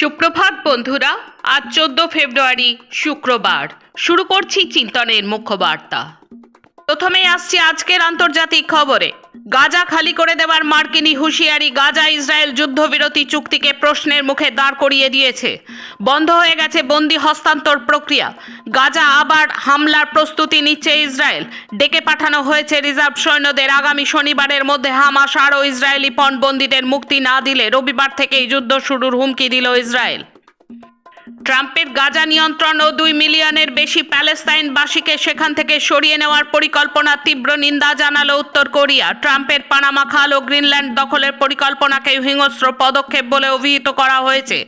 সুপ্রভাত বন্ধুরা আজ চোদ্দ ফেব্রুয়ারি শুক্রবার। শুরু করছি চিন্তনের মুখ্য বার্তা। প্রথমেই আসছি আজকের আন্তর্জাতিক খবরে। গাজা খালি করে দেওয়ার মার্কিনী হুঁশিয়ারি গাজা ইসরায়েল যুদ্ধবিরতি চুক্তিকে প্রশ্নের মুখে দাঁড় করিয়ে দিয়েছে। বন্ধ হয়ে গেছে বন্দি হস্তান্তর প্রক্রিয়া। গাজা আবার হামলার প্রস্তুতি নিচ্ছে ইসরায়েল। ডেকে পাঠানো হয়েছে রিজার্ভ সৈন্যদের আগামী শনিবারের মধ্যে হামাস আরও ইসরায়েলি পণবন্দীদের মুক্তি না দিলে রবিবার থেকেই যুদ্ধ শুরুর হুমকি দিল ইসরায়েল। ট্রাম্পের গাজা নিয়ন্ত্রণ ও দুই মিলিয়নের বেশি প্যালেস্তাইনবাসীকে সেখান থেকে সরিয়ে নেওয়ার পরিকল্পনা তীব্র নিন্দা জানালো উত্তর কোরিয়া। ট্রাম্পের পানামা খাল ও গ্রিনল্যান্ড দখলের পরিকল্পনাকে হিংস্র পদক্ষেপ বলে অভিহিত করা হয়েছে।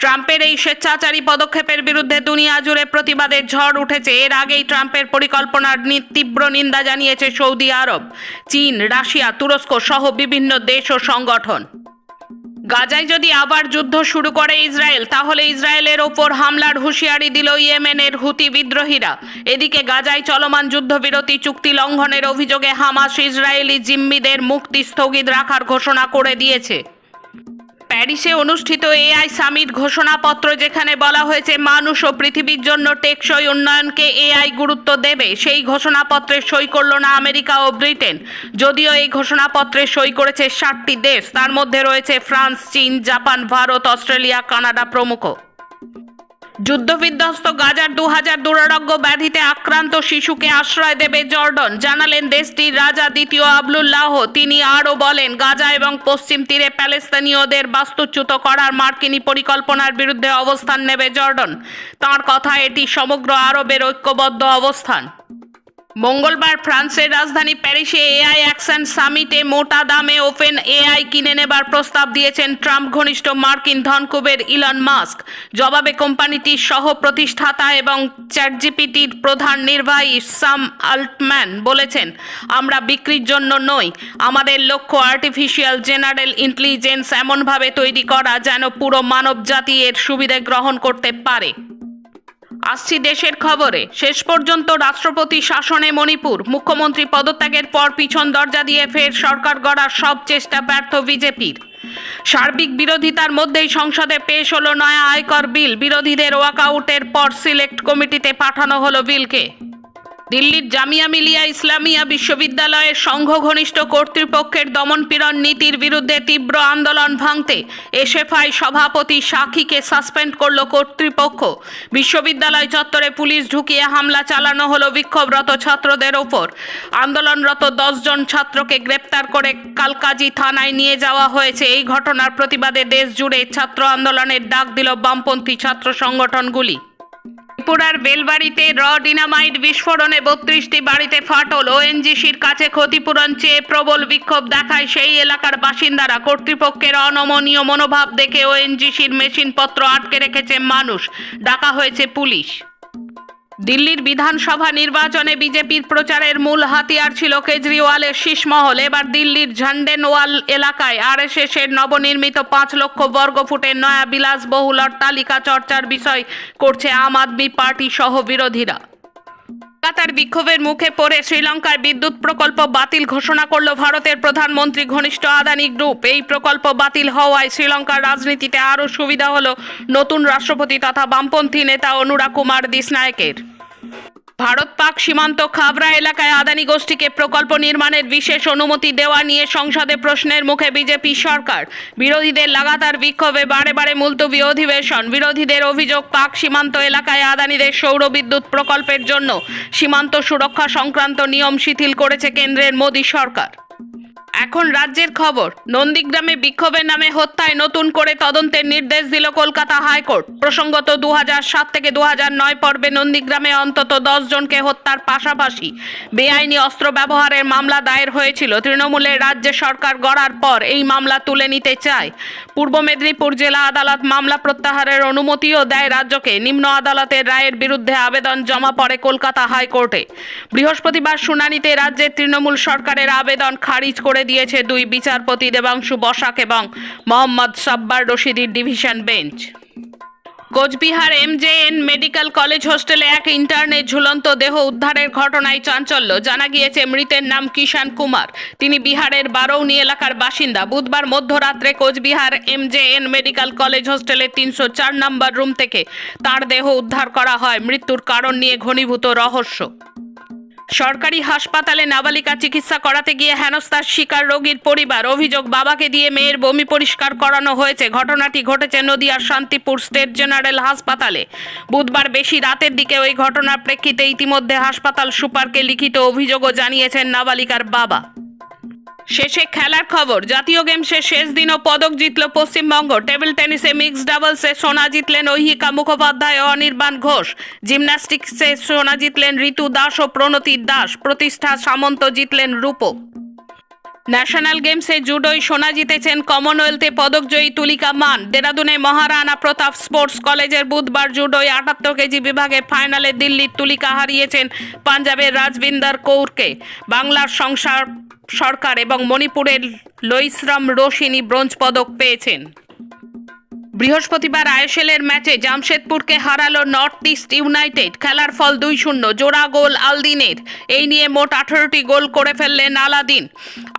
ট্রাম্পের এই স্বেচ্ছাচারী পদক্ষেপের বিরুদ্ধে দুনিয়া জুড়ে প্রতিবাদের ঝড় উঠেছে। এর আগেই ট্রাম্পের পরিকল্পনার তীব্র নিন্দা জানিয়েছে সৌদি আরব, চীন, রাশিয়া, তুরস্ক সহ বিভিন্ন দেশ ও সংগঠন। গাজায় যদি আবার যুদ্ধ শুরু করে ইসরায়েল, তাহলে ইসরায়েলের ওপর হামলার হুঁশিয়ারি দিল ইয়েমেনের হুতি বিদ্রোহীরা। এদিকে গাজায় চলমান যুদ্ধবিরতি চুক্তি লঙ্ঘনের অভিযোগে হামাস ইসরায়েলি জিম্মিদের মুক্তি স্থগিত রাখার ঘোষণা করে দিয়েছে। প্যারিসে অনুষ্ঠিত এআই সামিট ঘোষণাপত্র যেখানে বলা হয়েছে মানুষ ও পৃথিবীর জন্য টেকসই উন্নয়নকে এআই গুরুত্ব দেবে, সেই ঘোষণাপত্রে সই করল না আমেরিকা ও ব্রিটেন। যদিও এই ঘোষণাপত্রে সই করেছে ষাটটি দেশ, তার মধ্যে রয়েছে ফ্রান্স, চীন, জাপান, ভারত, অস্ট্রেলিয়া, কানাডা প্রমুখ। যুদ্ধবিধ্বস্ত গাজার দু হাজার দুরারোগ্য ব্যাধিতে আক্রান্ত শিশুকে আশ্রয় দেবে জর্ডন। জানালেন দেশটির রাজা দ্বিতীয় আবলুল্লাহ তিনি আরও বলেন, গাজা এবং পশ্চিম তীরে প্যালেস্তানীয়দের বাস্তুচ্যুত করার মার্কিনী পরিকল্পনার বিরুদ্ধে অবস্থান নেবে জর্ডন। তার কথা, এটি সমগ্র আরবের ঐক্যবদ্ধ অবস্থান। মঙ্গলবার ফ্রান্সের রাজধানী প্যারিসে এআই অ্যাকশন সামিটে মোটা দামে ওপেন এআই কিনে নেবার প্রস্তাব দিয়েছেন ট্রাম্প ঘনিষ্ঠ মার্কিন ধনকুবের ইলন মাস্ক। জবাবে কোম্পানিটির সহ প্রতিষ্ঠাতা এবং চ্যাটজিপিটির প্রধান নির্বাহী সাম আল্টম্যান বলেছেন, আমরা বিক্রির জন্য নই। আমাদের লক্ষ্য আর্টিফিশিয়াল জেনারেল ইন্টেলিজেন্স এমনভাবে তৈরি করা যেন পুরো মানবজাতি এর সুবিধে গ্রহণ করতে পারে। আসছি দেশের খবরে। শেষ পর্যন্ত রাষ্ট্রপতি শাসনে মণিপুর। মুখ্যমন্ত্রী পদত্যাগের পর পিছন দরজা দিয়ে ফের সরকার গড়ার সব চেষ্টা ব্যর্থ বিজেপির। সার্বিক বিরোধিতার মধ্যেই সংসদে পেশ হলো নয়া আয়কর বিল। বিরোধীদের ওয়াকআউটের পর সিলেক্ট কমিটিতে পাঠানো হলো বিলকে। দিল্লির জামিয়া মিলিয়া ইসলামিয়া বিশ্ববিদ্যালয়ের সংঘ ঘনিষ্ঠ কর্তৃপক্ষের দমনপীড়ন নীতির বিরুদ্ধে তীব্র আন্দোলন ভাঙতে এসএফআই সভাপতি সাক্ষীকে সাসপেন্ড করল কর্তৃপক্ষ। বিশ্ববিদ্যালয় চত্বরে পুলিশ ঢুকিয়ে হামলা চালানো হলো বিক্ষোভরত ছাত্রদের ওপর। আন্দোলনরত দশজন ছাত্রকে গ্রেপ্তার করে কালকাজি থানায় নিয়ে যাওয়া হয়েছে। এই ঘটনার প্রতিবাদে দেশ জুড়ে ছাত্র আন্দোলনের ডাক দিল বামপন্থী ছাত্র সংগঠনগুলি। ত্রিপুরার বেলবাড়িতে র ডিনামাইট বিস্ফোরণে বত্রিশটি বাড়িতে ফাটল। ওএনজিসির কাছে ক্ষতিপূরণ চেয়ে প্রবল বিক্ষোভ দেখায় সেই এলাকার বাসিন্দারা। কর্তৃপক্ষের অনমনীয় মনোভাব দেখে ওএনজিসির মেশিনপত্র আটকে রেখেছে মানুষ। ডাকা হয়েছে পুলিশ। দিল্লির বিধানসভা নির্বাচনে বিজেপির প্রচারের মূল হাতিয়ার ছিল কেজরিওয়ালের শীষমহল। এবার দিল্লির ঝান্ডেনওয়াল এলাকায় আরএসএস এর নবনির্মিত পাঁচ লক্ষ বর্গফুটের নয়া বিলাসবহুল অট্টালিকা চর্চার বিষয় করছে আম আদমি পার্টি সহ বিরোধীরা। কলকাতার বিক্ষোভের মুখে পড়ে শ্রীলঙ্কার বিদ্যুৎ প্রকল্প বাতিল ঘোষণা করল ভারতের প্রধানমন্ত্রী ঘনিষ্ঠ আদানি গ্রুপ। এই প্রকল্প বাতিল হওয়ায় শ্রীলঙ্কার রাজনীতিতে আরও সুবিধা হল নতুন রাষ্ট্রপতি তথা বামপন্থী নেতা অনুরা কুমার দিসনায়কের। ভারত পাক সীমান্ত খাবরা এলাকায় আদানি গোষ্ঠীকে প্রকল্প নির্মাণের বিশেষ অনুমতি দেওয়া নিয়ে সংসদে প্রশ্নের মুখে বিজেপি সরকার। বিরোধীদের লাগাতার বিক্ষোভে বারে বারে মুলতবি অধিবেশন। বিরোধীদের অভিযোগ, পাক সীমান্ত এলাকায় আদানিদের সৌর বিদ্যুৎ প্রকল্পের জন্য সীমান্ত সুরক্ষা সংক্রান্ত নিয়ম শিথিল করেছে কেন্দ্রের মোদী সরকার। এখন রাজ্যের খবর। নন্দীগ্রামে বিক্ষোভের নামে হত্যায় নতুন করে তদন্তের নির্দেশ দিল কলকাতা হাইকোর্ট। প্রসঙ্গত দু সাত থেকে দু নয় পর্বে নন্দীগ্রামে অন্তত দশ জনকে হত্যার পাশাপাশি বেআইনি অস্ত্র ব্যবহারের মামলা দায়ের হয়েছিল। তৃণমূলের রাজ্য সরকার গড়ার পর এই মামলা তুলে নিতে চায়। পূর্ব মেদিনীপুর জেলা আদালত মামলা প্রত্যাহারের অনুমতিও দেয় রাজ্যকে। নিম্ন আদালতের রায়ের বিরুদ্ধে আবেদন জমা পড়ে কলকাতা হাইকোর্টে। বৃহস্পতিবার শুনানিতে রাজ্যের তৃণমূল সরকারের আবেদন খারিজ করে দিয়েছে দুই বিচারপতি দেবাংশু বসাক এবং Mohammad Sabbar রশিদির division bench. Cooch Behar MJN medical college হোস্টেলে এক ইন্টার্নের ঝুলন্ত দেহ উদ্ধারের ঘটনায় চাঞ্চল্য। জানা গিয়েছে, মৃতের নাম কিষান কুমার। তিনি বিহারের বারৌনি এলাকার বাসিন্দা। বুধবার মধ্যরাত্রে কোচবিহার এমজেএন মেডিকেল কলেজ হোস্টেলের তিনশো চার নম্বর রুম থেকে তার দেহ উদ্ধার করা হয়। মৃত্যুর কারণ নিয়ে ঘনীভূত রহস্য। সরকারি হাসপাতালে নাবালিকা চিকিৎসা করাতে গিয়ে হেনস্থার শিকার রোগীর পরিবার। অভিযোগ, বাবাকে দিয়ে মেয়ের বমি পরিষ্কার করানো হয়েছে। ঘটনাটি ঘটেছে নদিয়ার শান্তিপুর স্টেট জেনারেল হাসপাতালে। বুধবার বেশি রাতের দিকে ওই ঘটনার প্রেক্ষিতে ইতিমধ্যে হাসপাতাল সুপারকে লিখিত অভিযোগও জানিয়েছেন নাবালিকার বাবা। শেষে খেলার খবর, জাতীয় গেমসের শেষ দিনও পদক জিতল পশ্চিমবঙ্গ। টেবিল টেনিসে মিক্সড ডাবলসে সোনা জিতলেন ঐহিকা মুখোপাধ্যায় ও অনির্বাণ ঘোষ। জিমন্যাস্টিক্সে সোনা জিতলেন ঋতু দাস ও প্রণতি দাস। প্রতিষ্ঠা সামন্ত জিতলেন রূপো ন্যাশনাল গেমসে জুডোয় সোনা জিতেছেন কমনওয়েলথে পদকজয়ী তুলিকা মান। দেরাদুনে মহারানা প্রতাপ স্পোর্টস কলেজের বুধবার জুডোয় আটাত্তর কেজি বিভাগে ফাইনালে দিল্লির তুলিকা হারিয়েছেন পাঞ্জাবের রাজবিন্দর কৌরকে। বাংলার সংসার সরকার এবং মণিপুরের লইসরাম রোশিনী ব্রোঞ্জ পদক পেয়েছেন। বৃহস্পতিবার আইএসএলের ম্যাচে জামশেদপুরকে হারালো নর্থ ইস্ট ইউনাইটেড। খেলার ফল দুই শূন্য, জোড়া গোল আলদিনের। এই নিয়ে মোট আঠারোটি গোল করে ফেললেন আলাদিন।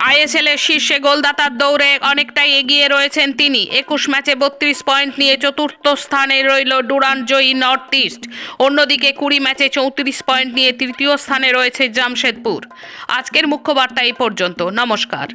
আইএসএলের শীর্ষে গোলদাতার দৌড়ে অনেকটাই এগিয়ে রয়েছেন তিনি। একুশ ম্যাচে বত্রিশ পয়েন্ট নিয়ে চতুর্থ স্থানে রইল ডুরান জয়ী নর্থ ইস্ট। অন্যদিকে কুড়ি ম্যাচে চৌত্রিশ পয়েন্ট নিয়ে তৃতীয় স্থানে রয়েছে জামশেদপুর। আজকের মুখ্য বার্তা এই পর্যন্ত। নমস্কার।